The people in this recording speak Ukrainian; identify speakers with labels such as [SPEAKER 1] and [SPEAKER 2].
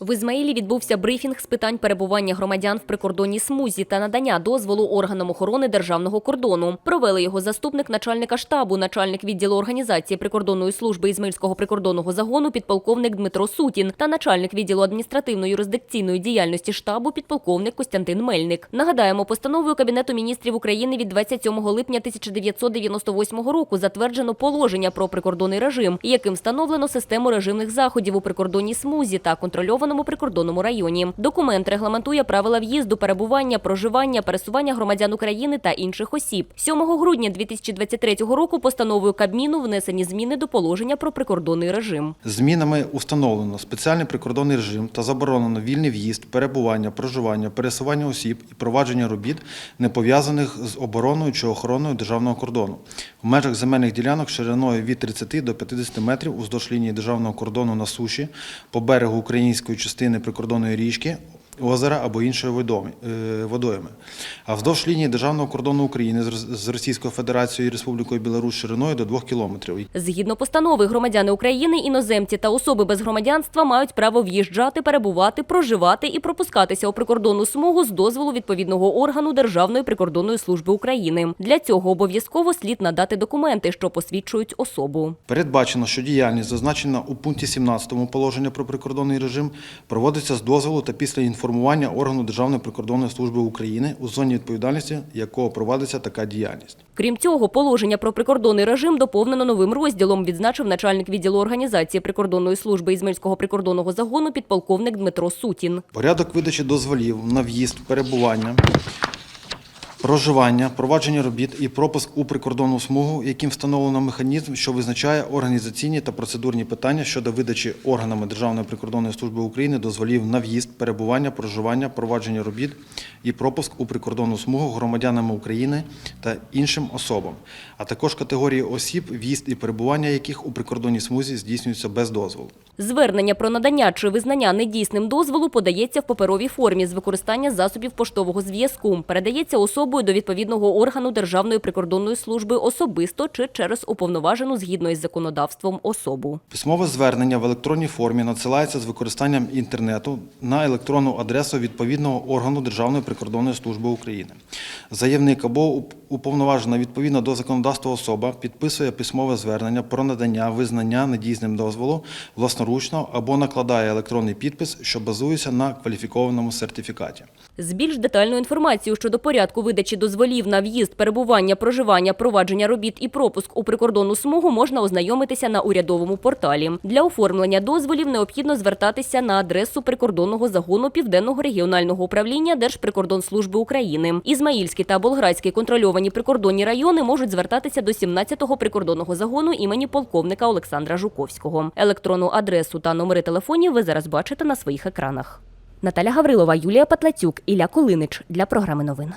[SPEAKER 1] В Ізмаїлі відбувся брифінг з питань перебування громадян в прикордонній смузі та надання дозволу органам охорони державного кордону. Провели його заступник начальника штабу, начальник відділу організації прикордонної служби Ізмаїльського прикордонного загону підполковник Дмитро Сутін та начальник відділу адміністративно-юрисдикційної діяльності штабу підполковник Костянтин Мельник. Нагадаємо, постановою Кабінету міністрів України від 27 липня 1998 року затверджено положення про прикордонний режим, яким встановлено систему режимних заходів у прикордонній смузі та контрольованому прикордонному районі. Документ регламентує правила в'їзду, перебування, проживання, пересування громадян України та інших осіб. 7 грудня 2023 року постановою Кабміну внесені зміни до положення про прикордонний режим.
[SPEAKER 2] Змінами установлено спеціальний прикордонний режим та заборонено вільний в'їзд, перебування, проживання, пересування осіб і провадження робіт, не пов'язаних з обороною чи охороною державного кордону в межах земельних ділянок шириною від 30 до 50 метрів уздовж лінії державного кордону на суші по берегу української частини прикордонної річки. Озера або іншої е, водойми. А вздовж лінії державного кордону України з Російською Федерацією і Республікою Білорусь шириною до 2 кілометрів.
[SPEAKER 1] Згідно постанови, громадяни України, іноземці та особи без громадянства мають право в'їжджати, перебувати, проживати і пропускатися у прикордонну смугу з дозволу відповідного органу Державної прикордонної служби України. Для цього обов'язково слід надати документи, що посвідчують особу.
[SPEAKER 2] Передбачено, що діяльність, зазначена у пункті 17 положення про прикордонний режим, проводиться з дозволу та після інформування органу Державної прикордонної служби України у зоні відповідальності, якого проводиться така діяльність.
[SPEAKER 1] Крім цього, положення про прикордонний режим доповнено новим розділом, відзначив начальник відділу організації прикордонної служби Ізмельського прикордонного загону підполковник Дмитро Сутін.
[SPEAKER 2] Порядок видачі дозволів на в'їзд, перебування, проживання, провадження робіт і пропуск у прикордонну смугу, яким встановлено механізм, що визначає організаційні та процедурні питання щодо видачі органами Державної прикордонної служби України дозволів на в'їзд, перебування, проживання, провадження робіт і пропуск у прикордонну смугу громадянами України та іншим особам, а також категорії осіб, в'їзд і перебування яких у прикордонній смузі здійснюється без дозволу.
[SPEAKER 1] Звернення про надання чи визнання недійсним дозволу подається в паперовій формі з використання засобів поштового зв'язку. Передається особою до відповідного органу Державної прикордонної служби особисто чи через уповноважену згідно із законодавством особу.
[SPEAKER 2] Письмове звернення в електронній формі надсилається з використанням інтернету на електронну адресу відповідного органу Державної прикордонної служби України. Заявник або уповноважена відповідно до законодавства особа підписує письмове звернення про надання визнання недійсним дозволу власноручно або накладає електронний підпис, що базується на кваліфікованому сертифікаті.
[SPEAKER 1] З більш детальною інформацією щодо порядку видачі дозволів на в'їзд, перебування, проживання, провадження робіт і пропуск у прикордонну смугу можна ознайомитися на урядовому порталі. Для оформлення дозволів необхідно звертатися на адресу прикордонного загону Південного регіонального управління Держприкордонслужби України. Ізмаїльський та Болградський контрольовані прикордонні райони можуть звертатися до 17-го прикордонного загону імені полковника Олександра Жуковського. Електронну адресу та номери телефонів ви зараз бачите на своїх екранах. Наталя Гаврилова, Юлія Патлацюк, Ілля Колинич для програми новин.